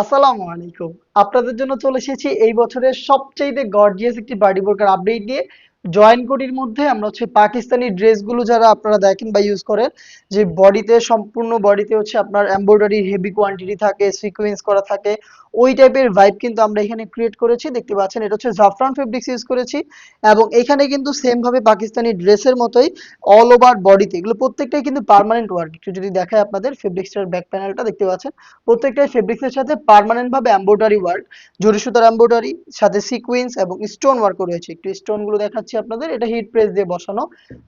আসসালামু আলাইকুম। আপনাদের জন্য চলে এসেছি এই বছরের সবচেয়ে গর্জিয়াস একটি বাড়ি বোরকার আপডেট নিয়ে। জয়েন কোডির মধ্যে আমরা হচ্ছে পাকিস্তানি ড্রেসগুলো যারা আপনারা দেখেন বা ইউজ করেন, যে বডিতে সম্পূর্ণ বডিতে হচ্ছে আপনার এমব্রয়ডারি হেভি কোয়ান্টিটি থাকে সিকোয়েন্স করা থাকে, ওই টাইপের ভাইব কিন্তু আমরা এখানে ক্রিয়েট করেছি। দেখতে পাচ্ছেন, এটা হচ্ছে জাফরান ফেব্রিক্স ইউজ করেছি এবং এখানে কিন্তু সেম ভাবে পাকিস্তানি ড্রেসের মতোই অল ওভার বডিতে এগুলো প্রত্যেকটাই কিন্তু পার্মানেন্ট ওয়ার্ক একটু যদি দেখায় আপনাদের ফেব্রিক্সটার ব্যাক প্যানেলটা দেখতে পাচ্ছেন, প্রত্যেকটাই ফেব্রিক্সের সাথে পার্মানেন্ট ভাবে এমব্রয়ডারি ওয়ার্ক জরি সুতার এমব্রয়ডারি সাথে সিকোয়েন্স এবং স্টোন ওয়ার্কও রয়েছে। একটু স্টোনগুলো দেখাচ্ছি আপনাদের, এটা হিট প্রেস দিয়ে বসানো।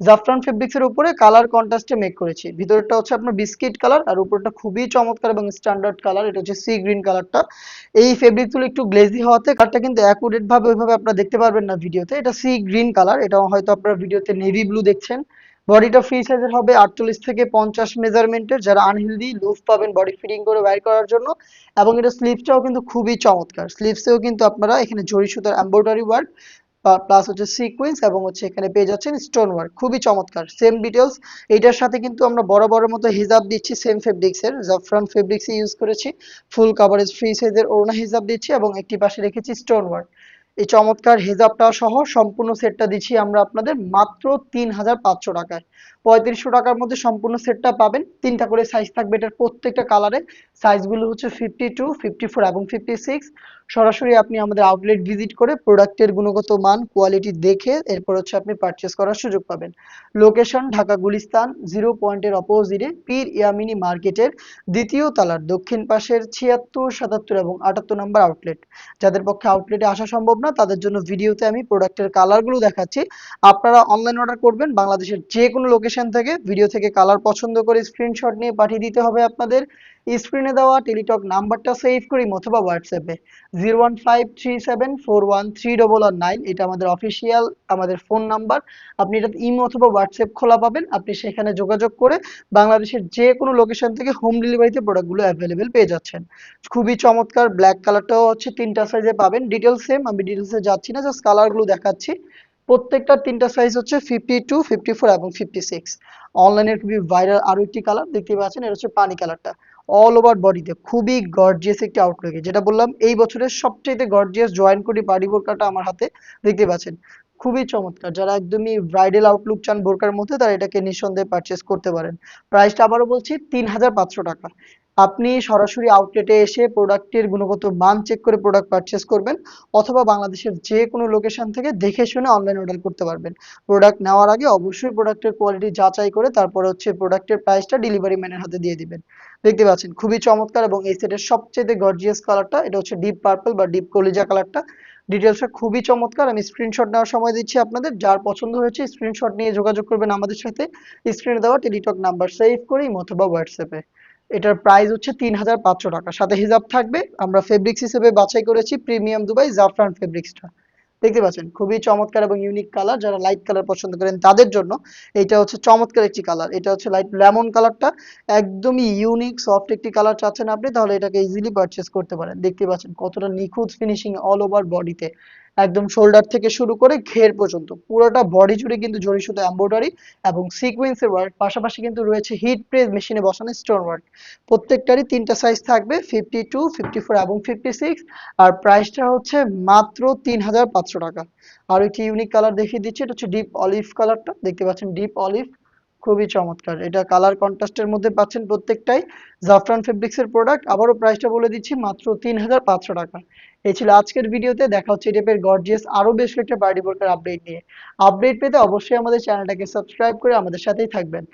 জাফরান ফেব্রিক্স এর উপরে কালার কন্ট্রাস্টে মেক করেছি। ভিতরটা হচ্ছে আপনার বিস্কিট কালার আর উপরটা খুবই চমৎকার এবং স্ট্যান্ডার্ড কালার এটা হচ্ছে সি গ্রিন কালারটা এই ফেব্রিকগুলো একটু গ্লেজি হওয়াতে কালারটা কিন্তু অ্যাকুরেট ভাবে ওইভাবে আপনারা দেখতে পারবেন না ভিডিওতে। এটা সি গ্রিন কালার এটা হয়তো আপনারা ভিডিওতে নেভি ব্লু দেখছেন। বডিটা ফ্রি সাইজের হবে আটচল্লিশ থেকে পঞ্চাশ মেজারমেন্টের যারা আনহেলদি লুজ পাবেন বডি ফিটিং করে ওয়্যার করার জন্য। এবং এটা স্লিভসটাও কিন্তু খুবই চমৎকার। স্লিভসেও কিন্তু আপনারা এখানে জরি সুতার এমব্রয়ডারি ওয়ার্ক প্লাস হচ্ছে সিকোয়েন্স এবং হচ্ছে এখানে পেয়ে যাচ্ছেন স্টোন ওয়ার্ক খুবই চমৎকার। সেম ডিটেলস এইটার সাথে কিন্তু আমরা বড় বড় মতো হিজাব দিচ্ছি সেম ফেব্রিক্স এর। জাফরান ফেব্রিক্স ইউজ করেছি। ফুল কাভারেজ ফ্রি সাইজের ওড়না হিজাব দিচ্ছি এবং একটি পাশে রেখেছি স্টোন ওয়ার্ক এই চমৎকার হেজাবটা সহ সম্পূর্ণ সেটটা দিচ্ছি আমরা আপনাদের মাত্র তিন হাজার পাঁচশো টাকায়। পঁয়ত্রিশশো টাকার মধ্যে সম্পূর্ণ সেটটা পাবেন। তিনটা করে সাইজ থাকবে এটার প্রত্যেকটা কালারে সাইজগুলো হচ্ছে ফিফটি টু ফিফটি ফোর এবং ফিফটি সিক্স সরাসরি আপনি আমাদের আউটলেট ভিজিট করে প্রোডাক্টের গুণগত মান কোয়ালিটি দেখে এরপর হচ্ছে আপনি পারচেস করার সুযোগ পাবেন। লোকেশন ঢাকা গুলিস্তান জিরো পয়েন্টের অপোজিটে পীর ইয়ামিনী মার্কেটের দ্বিতীয় তালার দক্ষিণ পাশের ছিয়াত্তর, সাতাত্তর এবং আটাত্তর নম্বর আউটলেট যাদের পক্ষে আউটলেটে আসা সম্ভব না, তাদের জন্য ভিডিওতে আমি প্রোডাক্টের কালারগুলো দেখাচ্ছি। আপনারা অনলাইন অর্ডার করবেন, বাংলাদেশের যে কোনো লোকেশন থেকে ভিডিও থেকে কালার পছন্দ করে স্ক্রিনশট নিয়ে পাঠিয়ে দিতে হবে আপনাদের। স্ক্রিনে দেওয়া টেলিটক নাম্বারটা সেভ করি অথবা হোয়াটসঅ্যাপে zero one five three seven four one three double one nine এটা আমাদের অফিসিয়াল আমাদের ফোন নাম্বার আপনি এটা ইমো অথবা হোয়াটসঅ্যাপ খোলা পাবেন। আপনি সেখানে যোগাযোগ করে বাংলাদেশের যে কোনো লোকেশন থেকে হোম ডেলিভারিতে প্রোডাক্টগুলো অ্যাভেলেবেল পেয়ে যাচ্ছেন। খুবই চমৎকার ব্ল্যাক কালারটাও হচ্ছে তিনটা সাইজে পাবেন। ডিটেলস সেম আমি ডিটেলসে যাচ্ছি না জাস্ট কালারগুলো দেখাচ্ছি। প্রত্যেকটার তিনটা সাইজ হচ্ছে ফিফটি টু ফিফটি ফোর এবং ফিফটি সিক্স অনলাইনের খুবই ভাইরাল আরও একটি কালার দেখতে পাচ্ছেন, এটা হচ্ছে পানি কালারটা অল ওভার বডিতে খুবই গর্জিয়াস একটি আউটলুকে যেটা বললাম, এই বছরের সবচেয়ে গর্জিয়াস জয়েন করি বাড়ি বোরকাটা আমার হাতে দেখতে পাচ্ছেন। খুবই চমৎকার। যারা একদমই ব্রাইডাল আউটলুক চান বোরকার মধ্যে, তারা এটাকে নিঃসন্দেহে পারচেস করতে পারেন। প্রাইসটা আবারও বলছি, তিন হাজার পাঁচশো টাকা। আপনি সরাসরি আউটলেটে এসে প্রোডাক্টের গুণগত মান চেক করে প্রোডাক্ট পারচেস করবেন অথবা বাংলাদেশের যে কোনো লোকেশন থেকে দেখে শুনে অনলাইন অর্ডার করতে পারবেন। প্রোডাক্ট নেওয়ার আগে অবশ্যই প্রোডাক্টের কোয়ালিটি যাচাই করে তারপরে হচ্ছে প্রোডাক্টের প্রাইসটা ডেলিভারি ম্যানের হাতে দিয়ে দিবেন। দেখতে পাচ্ছেন, খুবই চমৎকার এবং এই সেটের সবচেয়ে গর্জিয়াস কালারটা এটা হচ্ছে ডিপ পার্পল বা ডিপ কলিজা কালারটা ডিটেলসটা খুবই চমৎকার, আমি স্ক্রিনশট নেওয়ার সময় দিচ্ছি আপনাদের। যার পছন্দ হয়েছে স্ক্রিনশট নিয়ে যোগাযোগ করবেন আমাদের সাথে। স্ক্রিনে দেওয়া টেলিটক নাম্বার সেভ করেই অথবা হোয়াটসঅ্যাপে এটার প্রাইস হচ্ছে তিন হাজার পাঁচশো টাকা। সাথে হিজাব থাকবে, আমরা ফেব্রিক্স হিসেবে বাছাই করেছি প্রিমিয়াম দুবাই জাফরান ফেব্রিক্সটা দেখতে পাচ্ছেন, খুবই চমৎকার এবং ইউনিক কালার যারা লাইট কালার পছন্দ করেন তাদের জন্য এটা হচ্ছে চমৎকার একটি কালার এটা হচ্ছে লাইট লেমন কালারটা একদমই ইউনিক সফট একটি কালার চাচ্ছেন আপনি, তাহলে এটাকে ইজিলি পারচেস করতে পারেন। দেখতে পাচ্ছেন, কতটা নিখুঁত ফিনিশিং অল ওভার বডিতে একদম শোল্ডার থেকে শুরু করে ঘের পর্যন্ত। পুরোটা বডি জুড়ে কিন্তু জড়ি সুতো এমব্রয়ডারি এবং সিকোয়েন্সের ওয়ার্ক পাশাপাশি কিন্তু রয়েছে হিট প্রেস মেশিনে বসানো স্টোন ওয়ার্ক প্রত্যেকটারই তিনটা সাইজ থাকবে ফিফটি টু ফিফটি ফোর এবং ফিফটি সিক্স আর প্রাইসটা হচ্ছে মাত্র তিন হাজার পাঁচশো টাকা। আর একটি ইউনিক কালার দেখিয়ে দিচ্ছি, এটা হচ্ছে ডিপ অলিভ কালারটা দেখতে পাচ্ছেন ডিপ অলিভ খুবই চমৎকার। এটা কালার কন্ট্রাস্টের মধ্যে পাচ্ছেন প্রত্যেকটাই। জাফরান ফেব্রিক্স এর প্রোডাক্ট আবারও প্রাইসটা বলে দিচ্ছি, মাত্র তিন হাজার পাঁচশো টাকা। এই ছিল আজকের ভিডিওতে। দেখা হচ্ছে এই টাইপের গর্জিয়াস আরও বেশ কয়েকটা বাড়ি বোরকার আপডেট নিয়ে। আপডেট পেতে অবশ্যই আমাদের চ্যানেলটাকে সাবস্ক্রাইব করে আমাদের সাথেই থাকবেন।